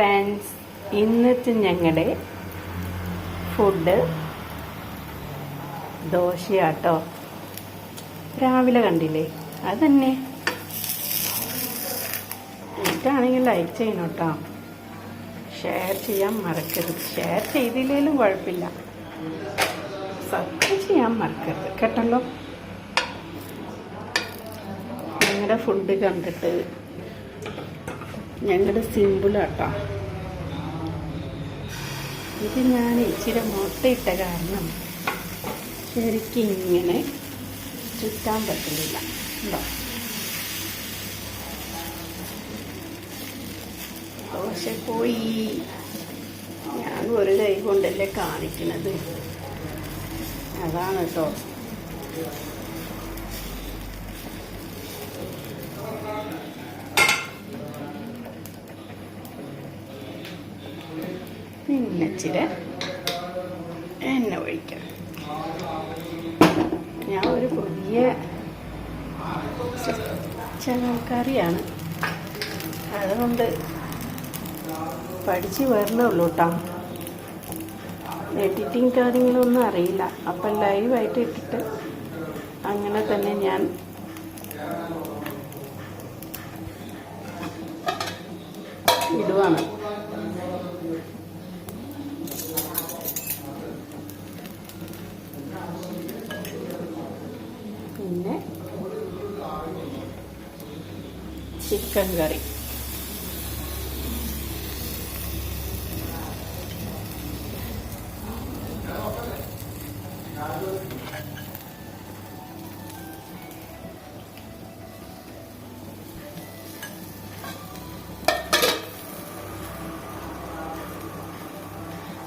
Friends ഇന്നത്തെ ഞങ്ങളുടെ food ദോശയാട്ടോ. രാവിലെ കണ്ടില്ലേ? അതന്നെ. ഇതാണെങ്കിൽ ലൈക്ക് ചെയ്യണം കേട്ടോ ഷെയർ ചെയ്യാൻ മറക്കരുത്. ഷെയർ ചെയ്തില്ലെങ്കിലും കുഴപ്പമില്ല. സബ്സ്ക്രൈബ് ചെയ്യാൻ മറക്കരുത്. കേട്ടല്ലോ? ഞങ്ങളുടെ ഫുഡ് കണ്ടിട്ട് ഞങ്ങളുടെ സിമ്പിളാട്ടോ. ഇത് ഞാൻ ഇച്ചിരി മുട്ടയിട്ട കാരണം ശരിക്കും ഇങ്ങനെ ചുറ്റാൻ പറ്റുന്നില്ല. ഉണ്ടോ? ദോശ പോയി. ഞാൻ ഒരു കൈ കൊണ്ടല്ലേ കാണിക്കുന്നത് അതാണ് കേട്ടോ പിന്നെ ഇച്ചിരി എണ്ണ ഒഴിക്കാം. ഞാൻ ഒരു പുതിയ ചങ്ങൽക്കറിയാണ് അതുകൊണ്ട് പഠിച്ച് വരണേ ഉള്ളൂ കേട്ടോ എഡിറ്റിംഗ് കാര്യങ്ങളൊന്നും അറിയില്ല. അപ്പം ലൈവായിട്ട് ഇട്ടിട്ട് അങ്ങനെ തന്നെ ഞാൻ ഇടുവാണ്. Chicken curry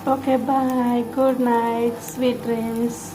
Okay, bye. Good night. Sweet dreams.